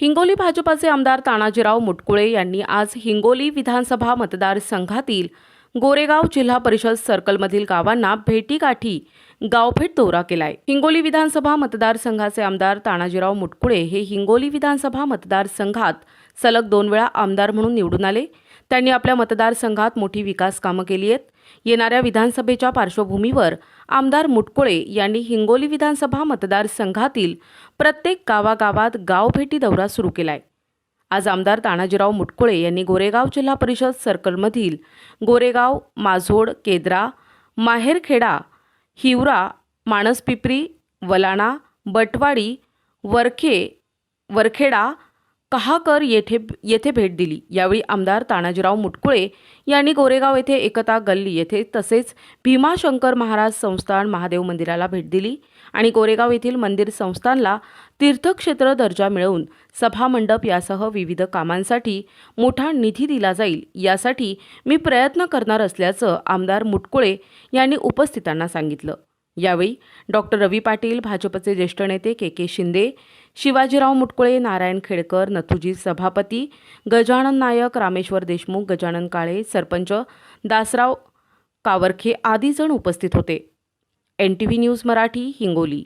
हिंगोली भाजपाचे आमदार तानाजीराव मुटकुळे यांनी आज हिंगोली विधानसभा मतदारसंघातील गोरेगाव जिल्हा परिषद सर्कलमधील गावांना भेटीगाठी गावभेट दौरा केलाय. हिंगोली विधानसभा मतदारसंघाचे आमदार तानाजीराव मुटकुळे हे हिंगोली विधानसभा मतदारसंघात सलग दोन वेळा आमदार म्हणून निवडून आले. त्यांनी आपल्या मतदारसंघात मोठी विकास कामं केली आहेत. येणाऱ्या विधानसभेच्या पार्श्वभूमीवर आमदार मुटकुळे यांनी हिंगोली विधानसभा मतदारसंघातील प्रत्येक गावागावात गावभेटी दौरा सुरू केला आहे आज आमदार तानाजीराव मुटकुळे यांनी गोरेगाव जिल्हा परिषद सर्कलमधील गोरेगाव माझोड केद्रा माहेरखेडा हिवरा माणसपिपरी वलाणा बटवाडी वरखे वरखेडा कहाकर येथे येथे भेट दिली. यावेळी आमदार तानाजीराव मुटकुळे यांनी गोरेगाव येथे एकता गल्ली येथे तसेच भीमाशंकर महाराज संस्थान महादेव मंदिराला भेट दिली आणि गोरेगाव येथील मंदिर संस्थानला तीर्थक्षेत्र दर्जा मिळवून सभामंडप यासह विविध कामांसाठी मोठा निधी दिला जाईल. यासाठी मी प्रयत्न करणार असल्याचं आमदार मुटकुळे यांनी उपस्थितांना सांगितलं. यावेळी डॉक्टर रवी पाटील भाजपचे ज्येष्ठ नेते के के शिंदे शिवाजीराव मुटकुळे नारायण खेडकर नथुजी सभापती गजानन नायक रामेश्वर देशमुख गजानन काळे सरपंच दासराव कावरखे आदी जण उपस्थित होते. N T V news Marathi Hingoli.